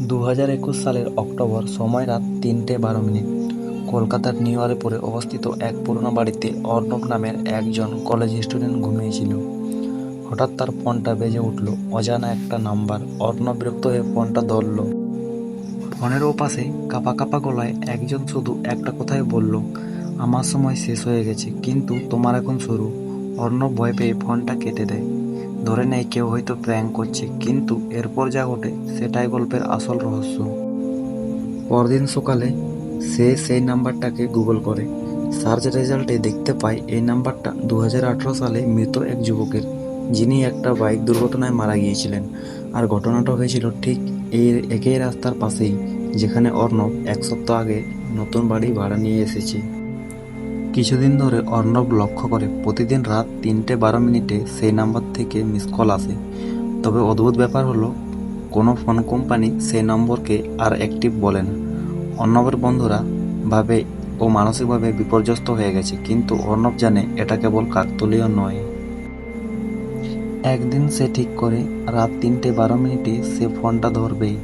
দু হাজার একুশ সালের অক্টোবর, সময় রাত তিনটে বারো মিনিট। কলকাতার নিউ আলিপুরে অবস্থিত এক পুরনো বাড়িতে অর্ণব নামের একজন কলেজ স্টুডেন্ট ঘুমিয়েছিল। হঠাৎ তার ফোনটা বেজে উঠল। অজানা একটা নাম্বার। অর্ণব বিরক্ত হয়ে ফোনটা ধরল। ফোনের ওপাশে কাপা কাপা গলায় একজন শুধু একটা কথাই বলল, আমার সময় শেষ হয়ে গেছে, কিন্তু তোমার এখন শুরু। অর্ণব ভয় পেয়ে ফোনটা কেটে দেয়। ধরে নেয় কেউ হয়তো প্র্যাঙ্ক করছে, কিন্তু এরপর যা ঘটে সেটাই গল্পের আসল রহস্য। পরদিন সকালে সে সেই নাম্বারটাকে গুগল করে। সার্চ রেজাল্টে দেখতে পায় এই নাম্বারটা দু হাজার আঠেরো সালে মৃত এক যুবকের, যিনি একটা বাইক দুর্ঘটনায় মারা গিয়েছিলেন। আর ঘটনাটা হয়েছিল ঠিক এই একই রাস্তার পাশেই, যেখানে অর্ণব এক সপ্তাহ আগে নতুন বাড়ি ভাড়া নিয়ে এসেছে। কিছুদিন ধরে অর্ণব লক্ষ্য করে, প্রতিদিন রাত তিনটে বারো মিনিটে সেই নাম্বার থেকে মিস কল আসে। তবে অদ্ভুত ব্যাপার হলো, কোনো ফোন কোম্পানি সেই নম্বরকে আর অ্যাক্টিভ বলে না। অর্ণবের বন্ধুরা ভাবে ও মানসিকভাবে বিপর্যস্ত হয়ে গেছে, কিন্তু অর্ণব জানে এটা কেবল কাকতলীয় নয়। একদিন সে ঠিক করে রাত তিনটে বারো মিনিটে সে ফোনটা ধরবেই।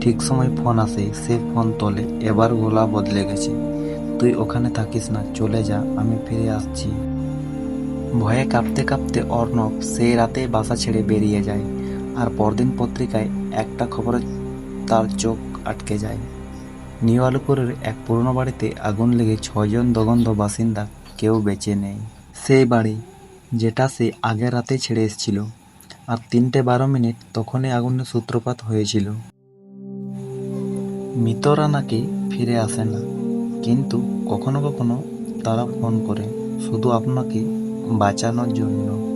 ঠিক সময় ফোন আসে, সে ফোন তোলে, এবার গোলা বদলে গেছে। তুই ওখানে থাকিস না, চলে যা, আমি ফিরে আসছি। ভয়ে কাঁপতে কাঁপতে অর্ণব সেই রাতে বাসা ছেড়ে বেরিয়ে যায় আর পরদিন পত্রিকায় একটা খবরে তার চোখ আটকে যায়। নিউ আলিপুরের এক পুরনো বাড়িতে আগুন লেগে ছয়জন দগন্ধ বাসিন্দা কেউ বেঁচে নেই। সেই বাড়ি, যেটা সে আগের রাতে ছেড়ে এসেছিল আর তিনটে বারো মিনিট তখনই আগুনের সূত্রপাত হয়েছিল। মৃতরা নাকি ফিরে আসে না। কিন্তু কখনো কখনো তারা ফোন করে শুধু আপনাকে বাঁচানোর জন্য।